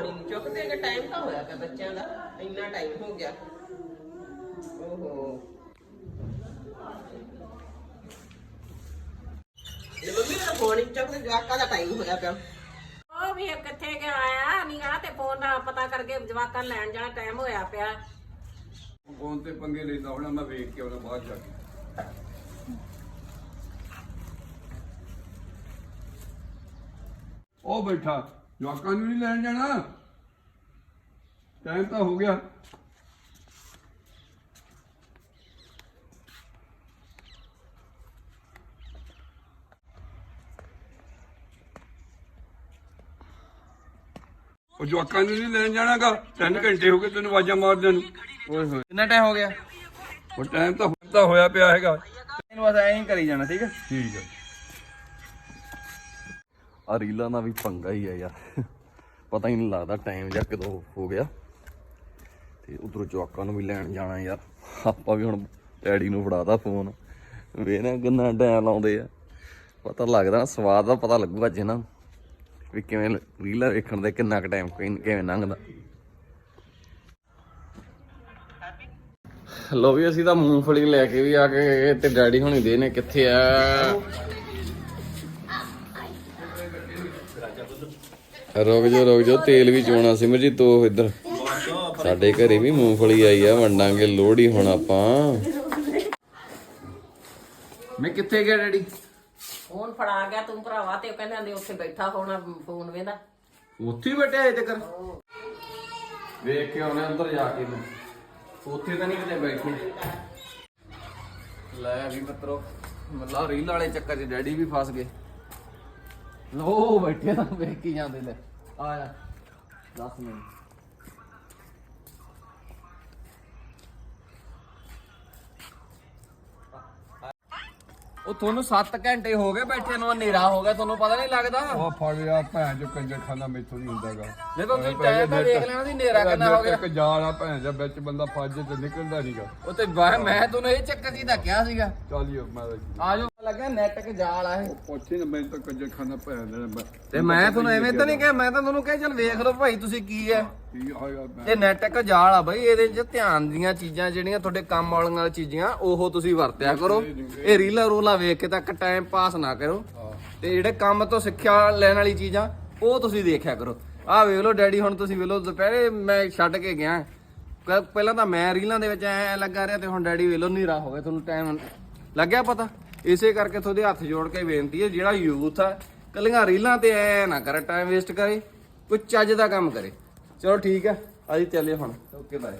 ਹੀ ਨਹੀਂ ਚੁੱਕਦੇ ਕਿ ਟਾਈਮ ਤਾਂ ਹੋਇਆ ਪਿਆ ਬੱਚਿਆਂ ਦਾ ਇੰਨਾ ਟਾਈਮ ਹੋ ਗਿਆ। ਓਹੋ। ਇਹ ਮੰਮੀ ਦਾ ਫੋਨ ਹੀ ਨੀ ਚੁੱਕਦੇ ਜਵਾਕਾਂ ਦਾ ਟਾਈਮ ਹੋਇਆ ਪਿਆ। ਉਹ ਵੀ ਕਿੱਥੇ ਗਿਆ ਆਇਆ ਨਹੀਂ ਆ ਤੇ ਫੋਨ ਦਾ ਪਤਾ ਕਰਕੇ ਜਵਾਕਾਂ ਨੂੰ ਲੈਣ ਜਾਣਾ ਟਾਈਮ ਹੋਇਆ ਪਿਆ। ਫੋਨ ਤੇ ਪੰਗੇ ਲੈਂਦਾ ਹੋਣਾ ਮੈਂ ਵੇਖ ਕੇ ਉਹਦਾ ਬਾਅਦ ਜਾ ਕੇ। ਉਹ ਬੈਠਾ। ਜਵਾਕਾਂ ਨੂੰ ਨਹੀਂ ਲੈਣ ਜਾਣਾ। ਟਾਈਮ ਤਾਂ ਹੋ ਗਿਆ। ਉਹ ਜਵਾਕਾਂ ਨੂੰ ਨਹੀਂ ਲੈਣ ਜਾਣਾਗਾ। 3 ਘੰਟੇ ਹੋ ਗਏ ਤੈਨੂੰ ਆਵਾਜ਼ਾਂ ਮਾਰਦਿਆਂ ਨੂੰ। ਓਏ ਹੋਏ। ਕਿੰਨਾ ਟਾਈਮ ਹੋ ਗਿਆ? ਉਹ ਟਾਈਮ ਤਾਂ ਤਾਂ ਹੋਇਆ ਪਿਆ ਹੈਗਾ। ਇਹਨੂੰ ਬਸ ਐਂ ਹੀ ਕਰੀ ਜਾਣਾ ਠੀਕ ਹੈ? ਠੀਕ ਹੈ। ਆ ਰੀਲਾਂ ਦਾ ਵੀ ਪੰਗਾ ਹੀ ਆ ਯਾਰ। ਪਤਾ ਹੀ ਨਹੀਂ ਲੱਗਦਾ ਟਾਈਮ ਜਾਂ ਕਦੋਂ ਹੋ ਗਿਆ। ਤੇ ਉਧਰੋਂ ਜਵਾਕਾਂ ਨੂੰ ਵੀ ਲੈਣ ਜਾਣਾ ਯਾਰ। ਆਪਾਂ ਵੀ ਹੁਣ ਡੈਡੀ ਨੂੰ ਫੜਾਦਾ ਫੋਨ ਵੇਖਣਾ ਕਿੰਨਾ ਟਾਈਮ ਲਾਉਂਦੇ ਆ। ਪਤਾ ਲੱਗਦਾ ਸਵਾਦ ਦਾ ਪਤਾ ਲੱਗੂਗਾ ਅੱਜ ਨਾ ਵੀ ਕਿਵੇਂ ਰੀਲਾਂ ਵੇਖਣ ਦੇ, ਕਿੰਨਾ ਕੁ ਟਾਈਮ ਕਿਵੇਂ ਲੰਘਦਾ। ਲੋ ਵੀ ਅਸੀਂ ਤਾਂ ਮੂੰਗਫਲੀ ਲੈ ਕੇ ਵੀ ਆ ਕੇ ਤੇ ਡੈਡੀ ਹੁਣੀ ਦੇ ਨੇ ਕਿੱਥੇ ਆ? ਰੁਕ ਜਾ ਰੁਕ ਜਾ ਤੇਲ ਵੀ ਚੋਣਾ ਸਿਮਰਜੀਤ ਤੋ ਇੱਧਰ। ਸਾਡੇ ਘਰੇ ਵੀ ਮੂੰਗਫਲੀ ਆਈ ਆ ਵੰਡਾਂਗੇ ਲੋਹੜੀ ਹੁਣ ਆਪਾਂ। ਮੈਂ ਕਿੱਥੇ ਗਿਆ ਡੈਡੀ? ਫੋਨ ਫੜਾ ਗਿਆ ਤੂੰ ਭਰਾਵਾ ਤੇ ਉਹ ਕਹਿੰਦੇ ਆਂਦੇ ਉੱਥੇ ਬੈਠਾ ਹੋਣਾ ਫੋਨ ਵੇਂਦਾ। ਉੱਥੇ ਹੀ ਬੈਠਿਆ ਅਜੇ ਤੱਕ? ਵੇਖ ਕੇ ਆਉਣੇ ਅੰਦਰ ਜਾ ਕੇ ਮੈਂ। ਉੱਥੇ ਤਾਂ ਨਹੀਂ ਕਿਤੇ ਬੈਠੇ। ਲੈ ਵੀ ਮਿੱਤਰੋ ਮੱਲਾ ਰੀਲ ਵਾਲੇ ਚੱਕਰ 'ਚ ਡੈਡੀ ਵੀ ਫਸ ਗਏ। ਲੋ ਬੈਠੇ ਤਾਂ ਵੇਖ ਕੇ ਜਾਂਦੇ ਲੈ ਆ ਜਾ। 10 ਮਿੰਟ ਉਹ ਤੁਹਾਨੂੰ 7 ਘੰਟੇ ਹੋ ਗਏ ਬੈਠੇ ਨੂੰ ਹਨੇਰਾ ਹੋ ਗਿਆ ਤੁਹਾਨੂੰ ਪਤਾ ਨਹੀਂ ਲੱਗਦਾ? ਉਹ ਫੜ ਲਿਆ ਭੈਣ ਜੋ ਕੰਜਰ ਖਾਨਾ ਮੈਥੋਂ ਨਹੀਂ ਹੁੰਦਾਗਾ। ਤਾਂ ਤੁਸੀਂ ਟਾਈਮ ਤਾਂ ਦੇਖ ਲੈਣਾ ਸੀ ਹਨੇਰਾ ਕਿੰਨਾ ਹੋ ਗਿਆ। ਇੱਕ ਜਾਲ ਆ ਭੈਣ ਦਾ ਵਿੱਚ ਬੰਦਾ ਫਸ ਜੇ ਤੇ ਨਿਕਲਦਾ ਨਹੀਂਗਾ ਉਹ ਤੇ ਮੈਂ ਤੁਹਾਨੂੰ ਇਹ ਚੱਕਰ ਜੀ ਦਾ ਕਿਹਾ ਸੀਗਾ। ਚਾਲੀਓ ਮੈਂ ਆ ਜਾਓ। ਲੱਗਾ ਨੈਟ ਕੇ ਜਾਲ ਆ ਇਹ। ਪੁੱਛੇ ਨਾ ਮੈਂ ਤਾਂ ਕੰਜਰ ਖਾਨਾ ਭੈਣ ਦਾ ਮੈਂ। ਤੇ ਮੈਂ ਤੁਹਾਨੂੰ ਐਵੇਂ ਤਾਂ ਨਹੀਂ ਕਿਹਾ ਮੈਂ ਤਾਂ ਤੁਹਾਨੂੰ ਕਿਹਾ ਚੱਲ ਵੇਖ ਲਓ ਭਾਈ ਤੁਸੀਂ ਕੀ ਹੈ। ਕੀ ਹੋਇਆ ਮੈਂ ਇਹ ਨੈਟ ਇੱਕ ਜਾਲ ਆ ਬਈ ਇਹਦੇ 'ਚ ਧਿਆਨ ਦੀਆਂ ਚੀਜ਼ਾਂ ਜਿਹੜੀਆਂ ਤੁਹਾਡੇ ਕੰਮ ਵਾਲੀਆਂ ਚੀਜ਼ਾਂ ਉਹ ਤੁਸੀਂ ਵਰਤਿਆ ਕਰੋ। ਇਹ ਰੀਲਾਂ ਰੂਲਾਂ ਵੇਖ ਕੇ ਤੱਕ ਟਾਈਮ ਪਾਸ ਨਾ ਕਰੋ। ਤੇ ਜਿਹੜੇ ਕੰਮ ਤੋਂ ਸਿੱਖਿਆ ਲੈਣ ਵਾਲੀ ਚੀਜ਼ਾਂ ਉਹ ਤੁਸੀਂ ਦੇਖਿਆ ਕਰੋ। ਆਹ ਵੇਖ ਲਓ ਡੈਡੀ ਹੁਣ ਤੁਸੀਂ ਵੇਖ ਲਓ ਦੁਪਹਿਰੇ ਮੈਂ ਛੱਡ ਕੇ ਗਿਆ। ਪਹਿਲਾਂ ਤਾਂ ਮੈਂ ਰੀਲਾਂ ਦੇ ਵਿੱਚ ਐ ਲੱਗਾ ਰਿਹਾ ਤੇ ਹੁਣ ਡੈਡੀ ਵੇਖ ਲਓ ਹਨੇਰਾ ਹੋ ਗਿਆ ਤੁਹਾਨੂੰ ਟਾਈਮ ਲੱਗਿਆ ਪਤਾ? ਇਸੇ ਕਰਕੇ ਤੁਹਾਡੇ ਹੱਥ ਜੋੜ ਕੇ ਬੇਨਤੀ ਹੈ, ਜਿਹੜਾ ਯੂਥ ਆ, ਕੱਲੀਆਂ ਰੀਲਾਂ ਤੇ ਐ ਨਾ ਕਰੇ ਟਾਈਮ ਵੇਸਟ ਕਰੇ, ਕੋਈ ਚੱਜ ਦਾ ਕੰਮ ਕਰੇ। ਚਲੋ ਠੀਕ ਹੈ ਅਸੀਂ ਚੱਲੇ ਹੁਣ। Okay bye